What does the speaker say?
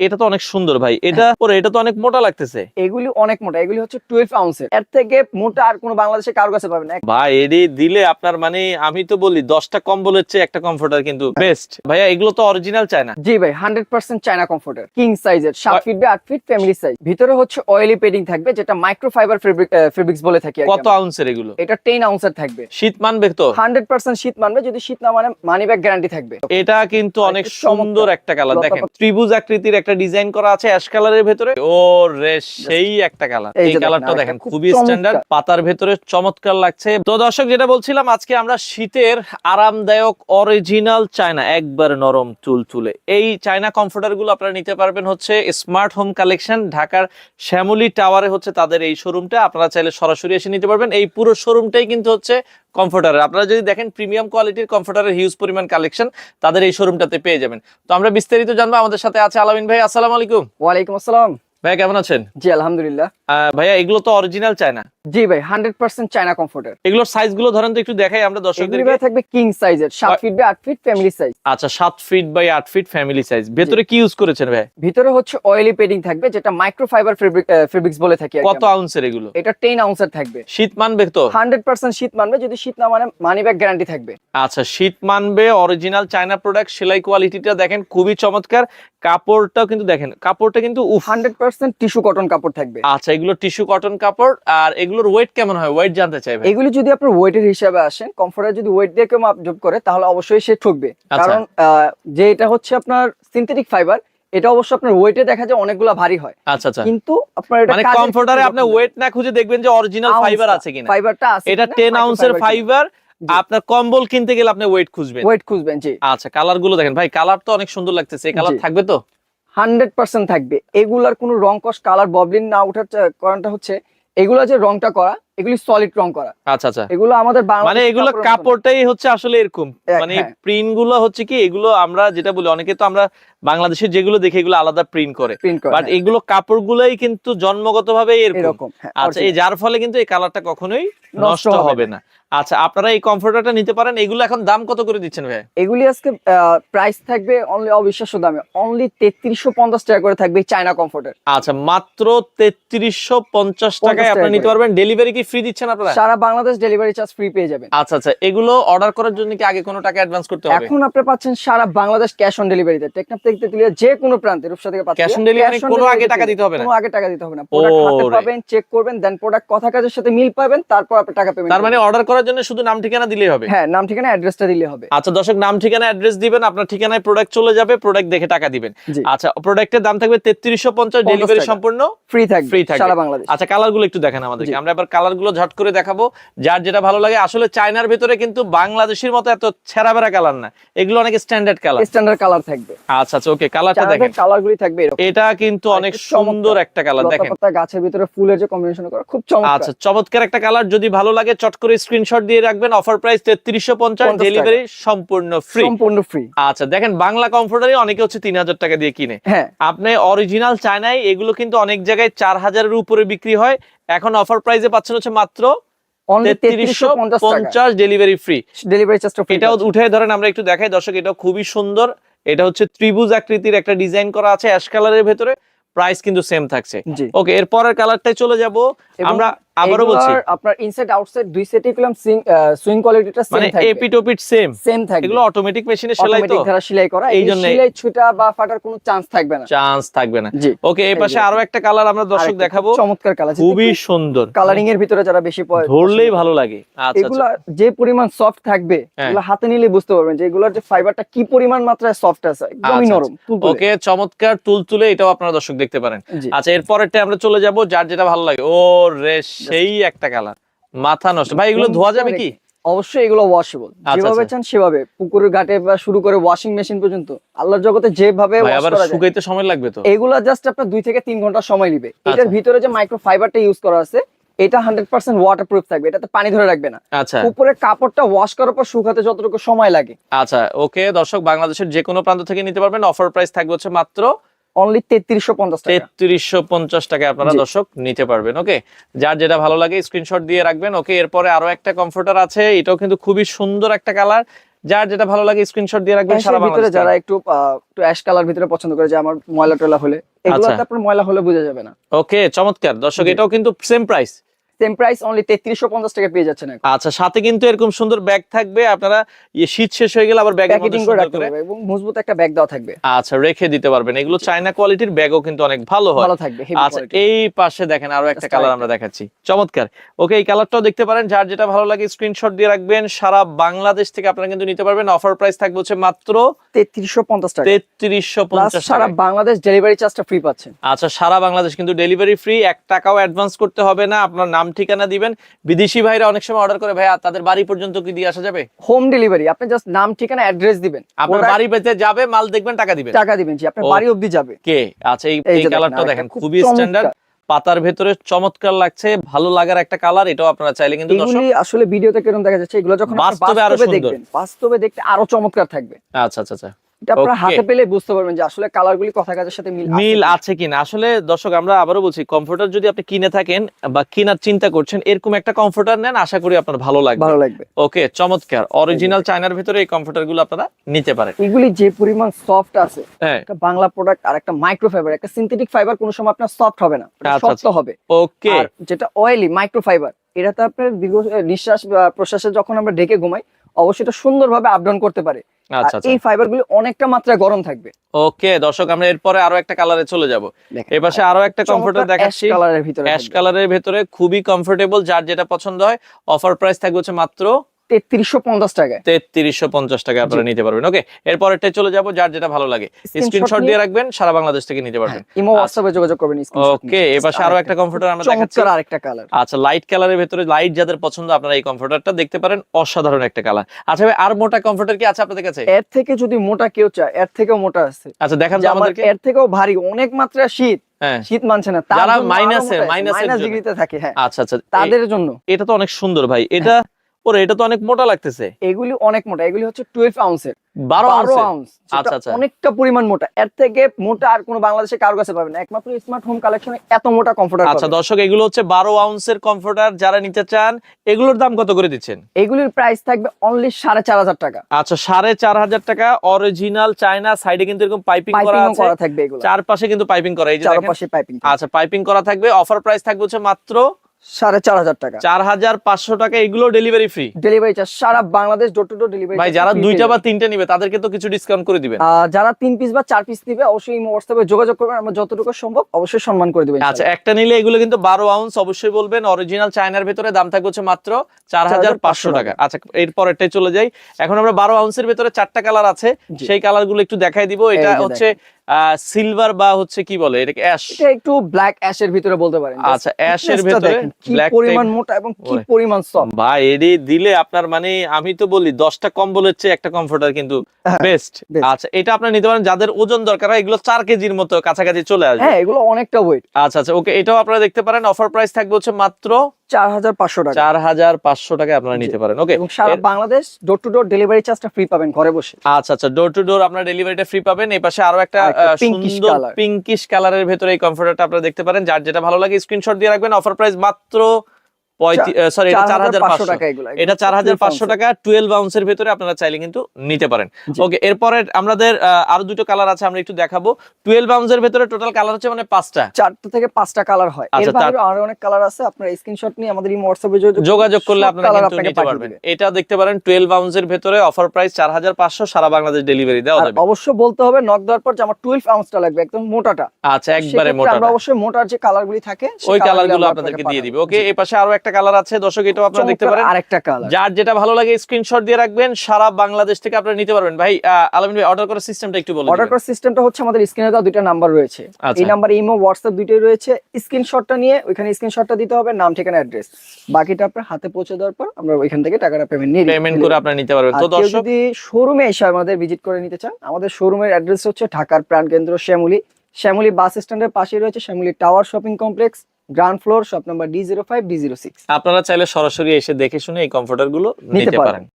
এটা তো অনেক সুন্দর ভাই। এটা পরে এটা তো অনেক মোটা লাগতেছে। এগুলি অনেক মোটা এগুলি হচ্ছে টুয়েলভ আউন্সের এর। থেকে মোটা আর কোনো বাংলাদেশে কারও কাছে পাবেন ভাই এডি দিলে আপনার মানে আমি তো বলি দশটা কম্বলের চেয়ে একটা কমফোর্টার কিন্তু বেস্ট ভাইয়া এগুলো তো অরিজিনাল চায় না জি ভাই hundred percent China comforter king সাইজের সাত ফিট বাই আট ফিট ফ্যামিলি সাইজ ভিতরে হচ্ছে অয়েলি পেডিং থাকবে যেটা মাইক্রোফাইবার ফেব্রিক্স বলে থাকি কত। আউন্সের এগুলো? এটা টেন আউন্সের থাকবে। শীত মানবে তো? হান্ড্রেড পার্সেন্ট শীত মানবে যদি শীত না মানে মানি ব্যাগ গ্যারান্টি থাকবে। এটা কিন্তু অনেক সুন্দর একটা কালার দেখেন ত্রিভুজ আকৃতির একটা ডিজাইন করা আছে অ্যাশ কালারের ভেতরে। ও রে সেই একটা কালার এই কালারটা দেখেন খুবই স্ট্যান্ডার্ড পাতার ভেতরে চমৎকার লাগছে। তো দর্শক যেটা বলছিলাম আজকে আমরা শীতের আরামদায়ক অরিজিনাল চায়না একবার নরম তুলতুলে এই চায়না কমফোর্টারগুলো আপনারা নিতে পারবেন হচ্ছে স্মার্ট হোম কালেকশন ঢাকার শ্যামলী টাওয়ারে হচ্ছে তাদের এই শোরুমটা আপনারা চাইলে সরাসরি এসে নিতে পারবেন। এই পুরো শোরুমটাই কিন্তু হচ্ছে কমফোর্টারের আপনারা যদি দেখেন প্রিমিয়াম কোয়ালিটির কমফোর্টারের হিউজ পরিমাণ কালেকশন তাদের এই শোরুমটাতে পেয়ে যাবেন। তো আমরা বিস্তারিত জানব, আমাদের সাথে আছে আলামিন ভাই, আসসালামু আলাইকুম। ওয়ালাইকুম আসসালাম। ভাইয়া কেমন আছেন? জি আলহামদুলিল্লাহ। ভাইয়া এগুলো তো অরিজিনাল চায়না। জি ভাই হান্ড্রেড পার্সেন্ট চায়না কমফোর্টার এগুলোর সাইজগুলো ধরেন তো একটু দেখাই আমরা এগুলি দর্শকদের ভাই থাকবে কিং সাইজের সাত ফিট বাই আট ফিট ফ্যামিলি সাইজ আচ্ছা সাত ফিট বাই আট ফিট ফ্যামিলি সাইজ ভেতরে কি ইউজ করেছেন ভাই? ভিতরে হচ্ছে অয়েলি পেডিং থাকবে যেটা মাইক্রোফাইবার ফেব্রিক্স বলে থাকি কত। আউন্সের এগুলো? এটা টেন আউন্সের থাকবে। শীত মানবে তো? হান্ড্রেড পার্সেন্ট শীত মানবে যদি শীত না মানে মানি ব্যাগ গ্যারান্টি থাকবে। আচ্ছা শীত মানবে অরিজিনাল চায়না প্রোডাক্ট সেলাই কোয়ালিটিটা দেখেন খুবই চমৎকার। কাপড়টাও কিন্তু দেখেন কাপড়টা কিন্তু উফ। হান্ড্রেড পার্সেন্ট টিস্যু কটন কাপড় থাকবে। আচ্ছা এগুলো টিস্যু কটন কাপড় আর এগুলোর ওয়েট কেমন হয়? ওয়েট জানতে চাই ভাই। এগুলি যদি আপনার ওয়েটের হিসাবে আসেন কমফোর্টার যদি ওয়েট দিয়ে কেউ মাপজোপ করে তাহলে অবশ্যই সে ঠকবে। আচ্ছা। কারণ যে এটা হচ্ছে আপনার সিনথেটিক ফাইবার এটা অবশ্য আপনার ওয়েটে দেখা যায় অনেকগুলা ভারী হয়। আচ্ছা আচ্ছা। কিন্তু আপনার এটা মানে কমফোর্টারে আপনি ওয়েট না খুঁজে দেখবেন যে অরিজিনাল ফাইবার আছে কিনা। ফাইবারটা আছে এটা আউন্সের ফাইবার। আপনার কম্বল কিনতে গেলে আপনি ওয়েট খুঁজবেন। ওয়েট খুঁজবেন জি। আচ্ছা কালারগুলো দেখেন। ভাই কালার তো অনেক সুন্দর লাগতেছে। এই কালার থাকবে তো? হান্ড্রেড পার্সেন্ট থাকবে। এগুলার কোনো রং কস কালার ববলিন না ওঠার কারণটা হচ্ছে এগুলো যে রংটা করা এগুলি সলিড রং করা। আচ্ছা আচ্ছা। এগুলো আমাদের মানে এগুলো। কাপড়টাই হচ্ছে আসলে এরকম। মানে হ্যাঁ। প্রিন্টগুলো হচ্ছে কি এগুলো আমরা যেটা বলি অনেকে তো আমরা বাংলাদেশের যেগুলো দেখি এগুলো আলাদা প্রিন্ট করে। বাট হ্যাঁ, এগুলো কাপড় গুলোই কিন্তু জন্মগত ভাবে এরকম হ্যাঁ, আচ্ছা এই যার ফলে কিন্তু এই কালারটা কখনোই নষ্ট হবে না। আচ্ছা আপনারা এই কমফোর্টারটা নিতে পারেন। এগুলো এখন দাম কত করে দিচ্ছেন ভাই? এগুলি আজকে প্রাইস থাকবে অনলি অবিশ্বাস্য দামে। অনলি তেত্রিশশো পঞ্চাশ টাকা করে থাকবে চায়না কমফোর্টার আচ্ছা মাত্র তেত্রিশশো পঞ্চাশ টাকায় 50 আপনি নিতে পারবেন। ডেলিভারি কি ফ্রি দিচ্ছেন আপনারা? সারা বাংলাদেশ ডেলিভারি চার্জ ফ্রি পেয়ে যাবেন। আচ্ছা আচ্ছা এগুলো অর্ডার করার জন্য কি আগে কোনো টাকা অ্যাডভান্স করতে হবে? এখন আপনি পাচ্ছেন সারা বাংলাদেশ ক্যাশ অন ডেলিভারিতে টেকনাফ থেকে তেতুলিয়া যে কোনো প্রান্তে রূপসা থেকে পাচ্ছেন। On delivery মানে কোনো আগে টাকা দিতে হবে না? কোনো আগে টাকা দিতে হবে না। প্রোডাক্ট হাতে পাবেন চেক করবেন দেন প্রোডাক্ট কথা কাজের সাথে মিল পাবেন তারপর আপনি টাকা পেমেন্ট তার মানে অর্ডার করার জন্য শুধু নাম ঠিকানা দিলেই হবে? হ্যাঁ নাম ঠিকানা অ্যাড্রেসটা দিলে হবে। আচ্ছা দর্শক নাম ঠিকানা অ্যাড্রেস দিবেন আপনার ঠিকানায় প্রোডাক্ট চলে যাবে প্রোডাক্ট দেখে টাকা দিবেন। আচ্ছা প্রোডাক্টের দাম থাকবে তেত্রিশশো পঞ্চাশ 50 ডেলিভারি সম্পূর্ণ? ফ্রি থাকবে Free থাকবে। সারা বাংলাদেশ। আচ্ছা কালারগুলো একটু দেখেন আমাদেরকে। আমরা এবার কালারগুলো ঝট করে দেখাবো। যার যেটা ভালো লাগে আসলে চায়নার ভেতরে কিন্তু বাংলাদেশের মতো এত ছেঁড়া বেড়া কালার না। এগুলো অনেক স্ট্যান্ডার্ড কালার স্ট্যান্ডার্ড কালার থাকবে। আচ্ছা আচ্ছা ওকে কালারটা দেখেন। কালার গুলি থাকবে এরকম। এটা কিন্তু অনেক সুন্দর একটা কালার দেখেন। গাছের ভিতরে ফুলের যে কম্বিনেশন করা খুব চমৎকার। আচ্ছা চমৎকার একটা কালার যদি ভালো লাগে চট করে স্ক্রিনশট দিয়ে রাখবেন। অফার প্রাইস তেত্রিশশো পঞ্চাশ ডেলিভারি সম্পূর্ণ ফ্রি সম্পূর্ণ ফ্রি আচ্ছা দেখেন বাংলা কমফোর্টারই অনেকে হচ্ছে তিন হাজার টাকা দিয়ে কিনে। হ্যাঁ। আপনি অরিজিনাল চায়নায় এগুলো কিন্তু অনেক জায়গায় চার হাজারের উপরে বিক্রি হয়। এখন অফার প্রাইসে পাচ্ছেন হচ্ছে মাত্র অনলি তেত্রিশশো 3350 টাকা। পঞ্চাশ ডেলিভারি ফ্রি ডেলিভারি এটাও উঠে ধরেন আমরা একটু দেখাই। দর্শক এটা খুবই সুন্দর। এটা হচ্ছে ত্রিভুজ আকৃতির একটা ডিজাইন করা আছে অ্যাশ কালারের ভেতরে। প্রাইস কিন্তু সেম থাকছে। ওকে এরপরের কালারটাই চলে যাব। আমরা আবারও বলছি। আপনার ইনসাইড আউটসাইড দুই সেটই করলাম সুইং কোয়ালিটিটা সেম মানে থাকবে। এপিট ওপিট সেম সেম থাকবে। এগুলো অটোমেটিক মেশিনে সেলাই তো? অটোমেটিক ধারা সেলাই করা। এই জন্যে- সেলাই ছুটা বা ফাটার কোনো চান্স থাকবে না। চান্স থাকবে না। ওকে এই পাশে যে। আরও একটা কালার আমরা দর্শক দেখাবো। চমৎকার কালার খুবই সুন্দর। কালারিং এর ভিতরে যারা বেশি প- ধরলেই ভালো লাগে। আচ্ছা এগুলা আচ্ছা যে পরিমাণ সফট থাকবে হ্যাঁ। এগুলো হাতে নিলে বুঝতে পারবেন যে এগুলোর যে ফাইবারটা কি পরিমাণ মাত্রায় সফট আছে। একদমই আচ্ছা, নরম ওকে চমৎকার তুলতুলে এটাও আপনারা দর্শক দেখতে পারেন। আচ্ছা এরপরেরটা আমরা চলে যাব যার যেটা ভালো লাগে। ও রে সেই একটা কালার। মাথা নষ্ট। ভাই এগুলো ধোয়া যাবে কি? অবশ্যই এগুলো ওয়াশেবল আচ্ছা, যেভাবে আচ্ছা। চান সেভাবে। পুকুরের ঘাটে বা শুরু করে ওয়াশিং মেশিন পর্যন্ত। আল্লাহর জগতে যেভাবে আবার করা যায়, শুকাইতে সময় লাগবে তো? এগুলা জাস্ট আপনার দুই থেকে তিন ঘণ্টা সময় নিবে। এটার আচ্ছা। ভিতরে যে মাইক্রো ফাইবারটা ইউজ করা আছে এটা হান্ড্রেড পার্সেন্ট ওয়াটার প্রুফ থাকবে। এটাতে পানি ধরে রাখবে না। আচ্ছা। উপরে কাপড়টা ওয়াশ করার পর শুকাতে যতটুকু সময় লাগে। আচ্ছা ওকে দর্শক বাংলাদেশের যে কোনো প্রান্ত থেকে নিতে পারবেন। অফার প্রাইস থাকবে হচ্ছে মাত্র অনলি তেত্রিশশো পঞ্চাশ তেত্রিশশো পঞ্চাশ টাকায় আপনারা দর্শক নিতে পারবেন ওকে? যার যেটা ভালো লাগে স্ক্রিনশট দিয়ে রাখবেন ওকে? এরপরে আরও একটা কমফোর্টার আছে এটাও কিন্তু খুবই সুন্দর একটা কালার যার যেটা ভালো লাগে স্ক্রিনশট দিয়ে রাখবেন সারা ভিতরে যারা একটু একটু অ্যাশ কালার ভিতরে পছন্দ করে যে আমার ময়লা টয়লা হলে এগুলো আচ্ছা। আপনার ময়লা হলে বোঝা যাবে না। ওকে চমৎকার। দর্শক এটাও কিন্তু same price same price only তেত্রিশশো পঞ্চাশ টাকা পেয়ে যাচ্ছেন আচ্ছা সাথে কিন্তু এরকম সুন্দর ব্যাগ থাকবে। আপনারা ইয়ে শীত শেষ হয়ে গেলে আবার প্যাকেটিং করে রাখতে পারবে এবং মজবুত একটা ব্যাগ দেওয়া থাকবে। আচ্ছা রেখে দিতে পারবেন। এগুলো চায়না কোয়ালিটির ব্যাগও কিন্তু অনেক ভালো হয়। ভালো থাকবে আচ্ছা এই পাশে দেখেন আরও একটা কালার আমরা দেখাচ্ছি। চমৎকার। ওকে এই কালারটাও দেখতে পারেন। যার যেটা ভালো লাগে স্ক্রিনশট দিয়ে রাখবেন। সারা বাংলাদেশ থেকে আপনারা কিন্তু নিতে পারবেন। অফার প্রাইস থাকবে হচ্ছে মাত্র তেত্রিশশো পঞ্চাশ টাকা। তেত্রিশশো প্লাস পঞ্চাশ সারা বাংলাদেশ ডেলিভারি চার্জটা ফ্রি পাচ্ছেন। আচ্ছা সারা বাংলাদেশ কিন্তু ডেলিভারি ফ্রি এক টাকাও অ্যাডভান্স করতে হবে না। আপনার নাম ঠিকানা দিবেন। বিদেশি ভাইরা অনেক সময় অর্ডার করে ভাইয়া তাদের বাড়ি পর্যন্ত কি দিয়ে আসা যাবে? হোম ডেলিভারি আপনি জাস্ট নাম ঠিকানা অ্যাড্রেস দিবেন। আপনার বাড়ি পেতে যাবে মাল দেখবেন টাকা দিবেন। টাকা দিবেন জি আপনার বাড়ি অবধি যাবে। কে? আচ্ছা এই কালারটা দেখেন খুবই স্ট্যান্ডার্ড পাতার ভেতরে চমৎকার লাগছে ভালো লাগার একটা কালার এটাও আপনারা চাইলে কিন্তু আসলে ভিডিওতে কীরকম দেখা যাচ্ছে এগুলো যখন বাস্তবে আরও সুন্দর। দেখবেন বাস্তবে দেখতে আরও চমৎকার থাকবে। আচ্ছা আচ্ছা আচ্ছা। আপনারা হাতে পেলে বুঝতে পারবেন যে আসলে কালারগুলি কথা কাজের সাথে মিল আছে মিল কিনা। আছে কিনা। আসলে দর্শক আমরা আবারও বলছি কমফোর্টার যদি আপনি কিনে থাকেন বা কেনার চিন্তা করছেন এরকম একটা কমফোর্টার নেন আশা করি আপনার ভালো লাগবে। ভালো লাগবে। ওকে চমৎকার। অরিজিনাল চায়নার ভিতরে এই কমফোর্টারগুলো আপনারা নিতে পারেন। এগুলি যে পরিমাণ সফট আছে হ্যাঁ। একটা বাংলা প্রোডাক্ট আর একটা মাইক্রো ফাইবার একটা সিনথেটিক ফাইবার কোনো সময় আপনার সফট হবে না আচ্ছা, শক্ত আচ্ছা। হবে। ওকে যেটা অয়েলি মাইক্রো ফাইবার এটাতে আপনার দীর্ঘ নিঃশ্বাস প্রশ্বাসে যখন আমরা ঢেকে ঘুমাই অবশ্যই এটা সুন্দরভাবে আপডাউন করতে পারে। আচ্ছা আচ্ছা। এই ফাইবারগুলি অনেকটা মাত্রায় গরম থাকবে। ওকে দর্শক আমরা এরপরে আরও একটা কালারে চলে যাব। এপাশে আরও একটা কমফোর্টার দেখাচ্ছি। কালারের ভিতরে অ্যাশ কালারের ভেতরে খুবই কমফোর্টেবল যার যেটা পছন্দ হয় অফার প্রাইস থাকবে হচ্ছে মাত্র তেত্রিশশো পঞ্চাশ টাকায়। তেত্রিশশো পঞ্চাশ টাকা আপনারা নিতে পারবেন। ওকে এরপরটা চলে যাব যার যেটা ভালো লাগে। স্ক্রিনশট দিয়ে রাখবেন সারা বাংলাদেশ থেকে নিতে পারবেন। হ্যাঁ, ইমো হোয়াটসঅ্যাপে যোগাযোগ করবেন ওকে নিয়ে। আরও একটা কমফোর্টার আমরা দেখাচ্ছি। আরেকটা কালার আচ্ছা লাইট কালারের ভেতরে লাইট যাদের পছন্দ আপনারা এই কমফোর্টারটা দেখতে পারেন অসাধারণ একটা কালার আচ্ছা ভাই আর মোটা কমফোর্টার কি আছে আপনাদের কাছে? এর থেকে যদি মোটা কেউ চায় এর থেকেও মোটা আছে। আচ্ছা দেখান যে তো আমাদেরকে। এর থেকেও ভারী অনেক মাত্রা শীত। হ্যাঁ। শীত মানছে না এ, minus এর ডিগ্রিতে থাকে হ্যাঁ। আচ্ছা আচ্ছা তাদের জন্য। এটা তো অনেক সুন্দর ভাই। এটা ওরে এটা তো অনেক মোটা লাগতেছে। এগুলি অনেক মোটা এগুলি হচ্ছে টুয়েলভ আউন্সের বারো আউন্স আচ্ছা, আচ্ছা। অনেকটা পরিমাণ মোটা। এর থেকে মোটা আর কোনো বাংলাদেশে কারও কাছে পাবেন একমাত্র স্মার্ট হোম কালেকশনে এত মোটা কমফোর্টার আচ্ছা দর্শক এগুলো হচ্ছে বারো আউন্সের কমফোর্টার যারা নিতে চান এগুলোর দাম কত করে দিচ্ছেন? এগুলির প্রাইস থাকবে অনলি সাড়ে চার হাজার টাকা। আচ্ছা সাড়ে চার হাজার টাকা অরিজিনাল চায়না সাইডে কিন্তু এরকম পাইপিং করা আছে। থাকবে এগুলো। চারপাশে কিন্তু পাইপিং করা এই যে চারপাশে পাইপিং আচ্ছা পাইপিং করা থাকবে। অফার প্রাইস থাকবে হচ্ছে মাত্র সাড়ে চার হাজার টাকা। চার হাজার পাঁচশো টাকা এগুলো delivery free delivery charge Sara Bangladesh door to door delivery ভাই যারা দুইটা বা তিনটা নিবে তাদেরকে তো কিছু ডিসকাউন্ট করে দিবেন। যারা তিন পিস বা চার পিস নিবে অবশ্যই হোয়াটসঅ্যাপে যোগাযোগ করবেন আমরা যতটুকু সম্ভব অবশ্যই সম্মান করে দিবেন আচ্ছা একটা নিলে এগুলো কিন্তু বারো আউন্স অবশ্যই বলবেন অরিজিনাল চায়নার ভেতরে দাম থাকবে হচ্ছে মাত্র চার হাজার পাঁচশো টাকা। আচ্ছা এর পরেরটাই চলে যাই। এখন আমরা বারো আউন্সের ভেতরে চারটা কালার আছে সেই কালারগুলো একটু দেখাই দিব। এটা হচ্ছে সিলভার বা হচ্ছে কি বলে এটাকে অ্যাশ এটা একটু ব্ল্যাক অ্যাশের ভিতরে বলতে পারেন। আচ্ছা অ্যাশের কি ব্ল্যাক পরিমাণ মোটা এবং কি পরিমাণ সফট ভাই এডি দিলে আপনার মানে আমি তো বলি দশটা কম্বলের চেয়ে একটা কমফোর্টার কিন্তু হ্যাঁ, বেস্ট আচ্ছা এটা আপনার নিতে পারেন যাদের ওজন দরকার হয় এগুলো চার কেজির মতো কাছাকাছি চলে আসবে। হ্যাঁ এগুলো অনেকটা ওয়েট আচ্ছা আচ্ছা ওকে এটাও আপনারা দেখতে পারেন অফার প্রাইস থাকবে হচ্ছে মাত্র চার হাজার পাঁচশো টাকা। চার হাজার পাঁচশো টাকা আপনারা নিতে পারেন ওকে এবং সারা Bangladesh door to door delivery চার্জটা ফ্রি পাবেন ঘরে বসে। আচ্ছা আচ্ছা ডোর টু ডোর আপনার ডেলিভারিটা ফ্রি পাবেন এই পাশে আরও একটা সুন্দর। পিঙ্কিশ কালারের ভেতরে এই কমফোর্টারটা আপনারা দেখতে পারেন যার যেটা ভালো লাগে স্ক্রিনশট দিয়ে রাখবেন অফার প্রাইস মাত্র সরি এটা চার হাজার পাঁচশো টাকা এটা চার হাজার পাঁচশো টাকা টুয়েলভ আউন্সের ভেতরে আপনারা চাইলে কিন্তু নিতে পারেন। ওকে এরপরে আমাদের আরও দুটো কালার আছে আমরা একটু দেখাবো। টুয়েলভ আউন্সের ভেতরে টোটাল কালার হচ্ছে মানে পাঁচটা। চারটা থেকে পাঁচটা কালার হয়। এর আচ্ছা, বাইরে আরও অনেক কালার আছে আপনারা স্ক্রিনশট নিয়ে আমাদের এই হোয়াটসঅ্যাপে যোগাযোগ করলে সব আপনারা কিন্তু নিতে পারবেন। এটা দেখতে পারেন টুয়েলভ আউন্সের ভেতরে অফার প্রাইস চার হাজার পাঁচশো সারা বাংলাদেশ ডেলিভারি দেওয়া যাবে। অবশ্যই বলতে হবে নক দেওয়ার পর যে আমার টুয়েলভ আউন্সটা লাগবে একদম মোটাটা। আচ্ছা একবারে মোটা আমরা অবশ্যই মোটার যে কালারগুলি থাকে ওই colour কালারগুলো আপনাদেরকে দিয়ে দিবে। ওকে এই পাশে আরও একটা কালার আছে দর্শক এটাও আপনারা দেখতে পারেন। আরেকটা কালার যার যেটা ভালো লাগে স্ক্রিনশট দিয়ে রাখবেন সারা বাংলাদেশ থেকে আপনারা নিতে পারবেন। ভাই আলামিন ভাই অর্ডার করার সিস্টেমটা একটু বলে অর্ডার করার সিস্টেমটা হচ্ছে আমাদের স্ক্রিনে দেওয়া দুইটা নাম্বার রয়েছে। আচ্ছা। এই নাম্বার ইমো হোয়াটসঅ্যাপ দুইটাই রয়েছে। স্ক্রিনশটটা নিয়ে ওইখানে স্ক্রিনশটটা দিতে হবে নাম ঠিকানা অ্যাড্রেস বাকিটা আপনার হাতে পৌঁছে দেওয়ার পর আমরা ওইখান থেকে টাকাটা পেমেন্ট নিয়ে পেমেন্ট করে আপনারা নিতে পারবেন। তো দর্শক যদি শোরুমে এসে আমাদের ভিজিট করে নিতে চান আমাদের শোরুমের অ্যাড্রেস হচ্ছে ঢাকার প্রাণকেন্দ্র শ্যামলী। শ্যামলী বাস স্ট্যান্ডের পাশে রয়েছে Shyamoli tower shopping complex ground floor shop number D zero five D zero six আপনারা চাইলে সরাসরি এসে দেখে শুনে এই কমফোর্টারগুলো নিতে। পারেন